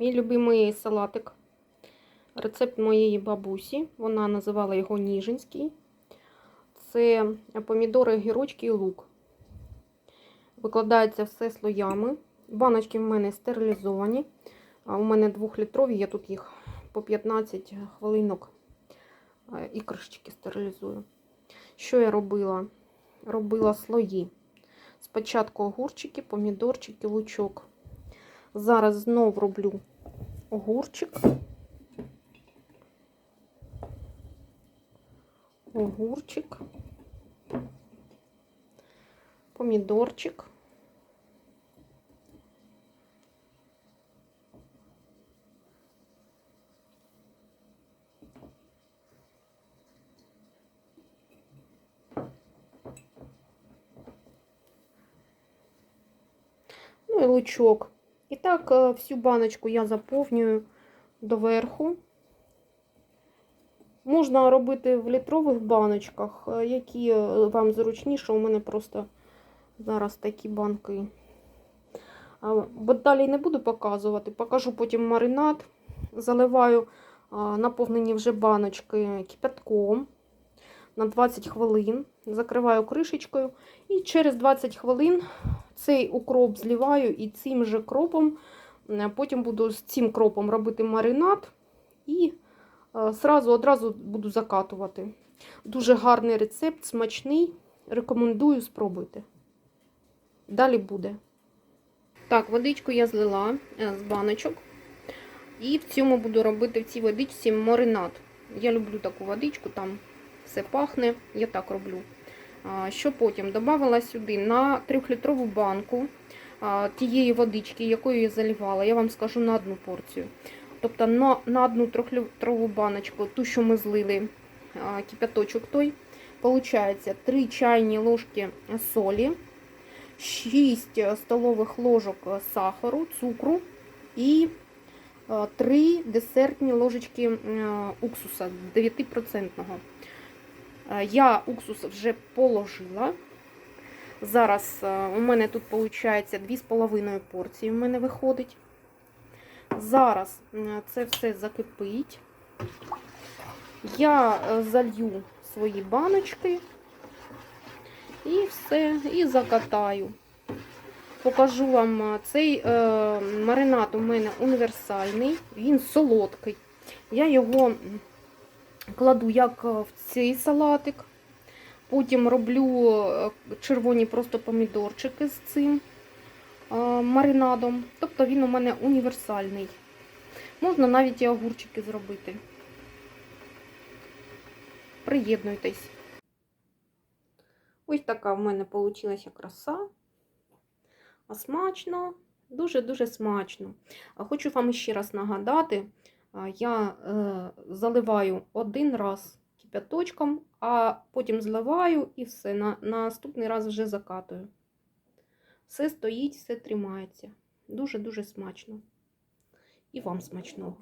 Мій любимий салатик. Рецепт моєї бабусі. Вона називала його Ніжинський. Це помідори, гірочки і лук. Викладається все слоями. Баночки в мене стерилізовані. А у мене двохлітрові, я тут їх по 15 хвилинок е, і кришечки стерилізую. Що я робила? Робила слої. Спочатку огурчики, помідорчики, лучок. Зараз знов роблю огурчик. Огурчик. Помідорчик. Ну і лучок. І так е, всю баночку я заповнюю доверху. Можна робити в літрових баночках, е, які е, вам зручніше. У мене просто зараз такі банки. Бо далі не буду показувати. Покажу потім маринад. Заливаю наповнені вже баночки кипятком на 20 хвилин. Закриваю кришечкою. І через 20 хвилин цей укроп зливаю і цим же кропом. Потім буду з цим кропом робити маринад. І е, сразу одразу буду закатувати. Дуже гарний рецепт, смачний. Рекомендую спробуйте. Далі буде. Так, водичку я злила е, з баночок. І в цьому буду робити в цій водичці маринад. Я люблю таку водичку, там все пахне, я так роблю. Що потім? Добавила сюди на 3-літрову банку тієї водички, якою я заливала, я вам скажу на одну порцію. Тобто на, на одну 3-літрову баночку, ту, що ми злили, кипяточок той, получається 3 чайні ложки солі, 6 столових ложок сахару, цукру і 3 десертні ложечки уксуса 9%. Е, Я уксус вже положила. Зараз е, у мене тут виходить 2,5 порції. У мене виходить. Зараз е, це все закипить. Я залью свої баночки і все, і закатаю. Покажу вам цей маринад у мене універсальний, він солодкий. Я його кладу як в цей салатик. Потім роблю е, червоні просто помідорчики з цим е, маринадом. Тобто він у мене універсальний. Можна навіть і огурчики зробити. Приєднуйтесь. Ось така в мене вийшла краса. А смачно, дуже-дуже смачно. Хочу вам ще раз нагадати, я е, заливаю один раз кипяточком, а потім зливаю і все. На, на наступний раз вже закатую. Все стоїть, все тримається. Дуже-дуже смачно. І вам смачного.